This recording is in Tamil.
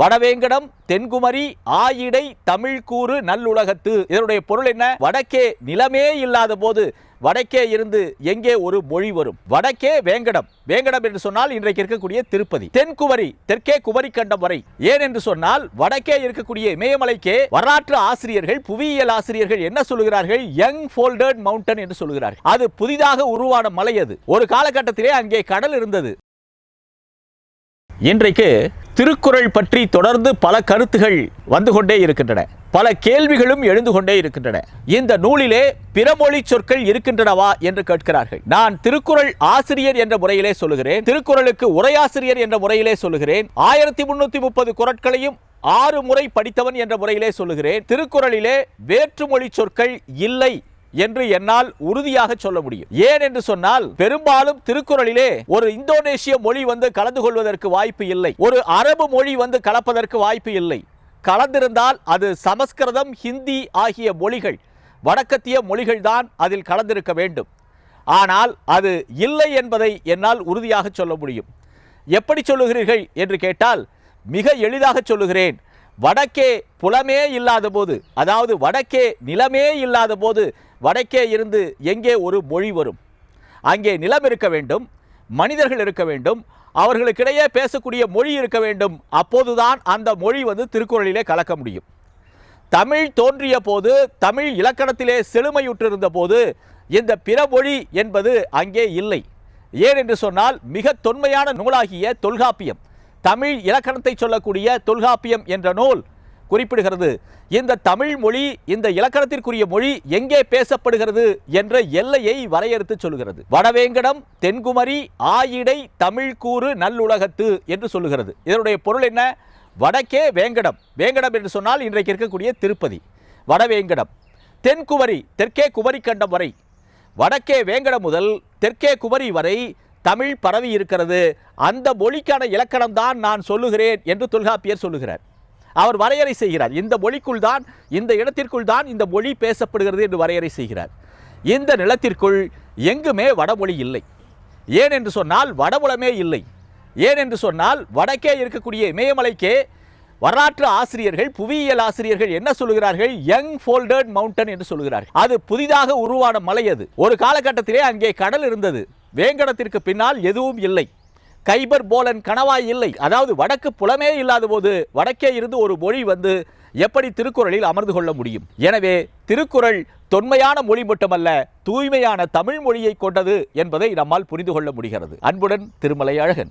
வடவேங்கடம் தென்குமரி ஆயிடை தமிழ்கூறு நல்லுலகத்து. இதனுடைய பொருள் என்ன? வடக்கே நிலமே இல்லாத போது வடக்கே இருந்து எங்கே ஒரு மொழி வரும்? வடக்கே வேங்கடம். வேங்கடம் என்று சொன்னால் இன்றைக்கு இருக்கக்கூடிய திருப்பதி. தென்குமரி தெற்கே குமரி கண்டம் வரை. ஏன் என்று சொன்னால் வடக்கே இருக்கக்கூடிய இமயமலைக்கே வரலாற்று ஆசிரியர்கள் புவியியல் ஆசிரியர்கள் என்ன சொல்கிறார்கள் யங் ஃபோல்டர்ட் மவுண்டன் என்று சொல்கிறார்கள் அது புதிதாக உருவான மலை அது. ஒரு காலகட்டத்திலே அங்கே கடல் இருந்தது. இன்றைக்கு திருக்குறள் பற்றி தொடர்ந்து பல கருத்துகள் வந்து கொண்டே இருக்கின்றன. பல கேள்விகளும் எழுந்து கொண்டே இருக்கின்றன. இந்த நூலிலே பிறமொழி சொற்கள் இருக்கின்றனவா என்று கேட்கிறார்கள். நான் திருக்குறள் ஆசிரியர் என்ற முறையிலே சொல்லுகிறேன். திருக்குறளுக்கு உரையாசிரியர் என்ற முறையிலே சொல்லுகிறேன். ஆயிரத்தி முன்னூத்தி முப்பது குரட்களையும் ஆறு முறை படித்தவன் என்ற முறையிலே சொல்லுகிறேன். திருக்குறளிலே வேற்றுமொழி சொற்கள் இல்லை என்று என்னால் உறுதியாக சொல்ல முடியும். ஏன் என்று சொன்னால் பெரும்பாலும் திருக்குறளிலே ஒரு இந்தோனேஷிய மொழி வந்து கலந்து கொள்வதற்கு வாய்ப்பு இல்லை. ஒரு அரபு மொழி வந்து கலப்பதற்கு வாய்ப்பு இல்லை. கலந்திருந்தால் அது சமஸ்கிருதம் ஹிந்தி ஆகிய மொழிகள் வடக்கத்திய மொழிகள் தான் அதில் கலந்திருக்க வேண்டும். ஆனால் அது இல்லை என்பதை என்னால் உறுதியாக சொல்ல முடியும். எப்படி சொல்லுகிறீர்கள் என்று கேட்டால் மிக எளிதாக சொல்லுகிறேன். வடக்கே புலமே இல்லாத போது அதாவது வடக்கே நிலமே இல்லாத போது வடக்கே இருந்து எங்கே ஒரு மொழி வரும்? அங்கே நிலம் இருக்க வேண்டும் மனிதர்கள் இருக்க வேண்டும் அவர்களுக்கிடையே பேசக்கூடிய மொழி இருக்க வேண்டும். அப்போதுதான் அந்த மொழி வந்து திருக்குறளிலே கலக்க முடியும். தமிழ் தோன்றிய போது தமிழ் இலக்கணத்திலே செழுமையுற்றிருந்த போது இந்த பிற மொழி என்பது அங்கே இல்லை. ஏன் என்று சொன்னால் மிக தொன்மையான நூலாகிய தொல்காப்பியம் தமிழ் இலக்கணத்தை சொல்லக்கூடிய தொல்காப்பியம் என்ற நூல் குறிப்பிடுகிறது. இந்த தமிழ் மொழி இந்த இலக்கணத்திற்குரிய மொழி எங்கே பேசப்படுகிறது என்ற எல்லையை வரையறுத்து சொல்கிறது. வடவேங்கடம் தென்குமரி ஆயிடை தமிழ்கூறு நல்லுலகத்து என்று சொல்லுகிறது. இதனுடைய பொருள் என்ன? வடக்கே வேங்கடம். வேங்கடம் என்று சொன்னால் இன்றைக்கு இருக்கக்கூடிய திருப்பதி. வடவேங்கடம். தென்குமரி தெற்கே குமரிக்கண்டம் வரை. வடக்கே வேங்கடம் முதல் தெற்கே குமரி வரை தமிழ் பரவி இருக்கிறது. அந்த மொழிக்கான இலக்கணம் தான் நான் சொல்லுகிறேன் என்று தொல்காப்பியர் சொல்லுகிறார். அவர் வரையறை செய்கிறார். இந்த மொழிக்குள் தான் இந்த இடத்திற்குள் தான் இந்த மொழி பேசப்படுகிறது என்று வரையறை செய்கிறார். இந்த நிலத்திற்குள் எங்குமே வடமொழி இல்லை. ஏன் என்று சொன்னால் வடபுலமே இல்லை. ஏன் என்று சொன்னால் வடக்கே இருக்கக்கூடிய இமயமலைக்கே வரலாற்று ஆசிரியர்கள் புவியியல் ஆசிரியர்கள் என்ன சொல்கிறார்கள் யங் ஃபோல்டர்ட் மவுண்டன் என்று சொல்கிறார்கள் அது புதிதாக உருவான மலை அது. ஒரு காலகட்டத்திலே அங்கே கடல் இருந்தது. வேங்கடத்திற்கு பின்னால் எதுவும் இல்லை. கைபர் போலன் கணவாய் இல்லை. அதாவது வடக்கு புலமே இல்லாத போது வடக்கே இருந்து ஒரு மொழி வந்து எப்படி திருக்குறளில் அமர்ந்து கொள்ள முடியும்? எனவே திருக்குறள் தொன்மையான மொழி மட்டுமல்ல தூய்மையான தமிழ் மொழியை கொண்டது என்பதை நம்மால் புரிந்து கொள்ள முடிகிறது. அன்புடன் திருமலை அழகன்.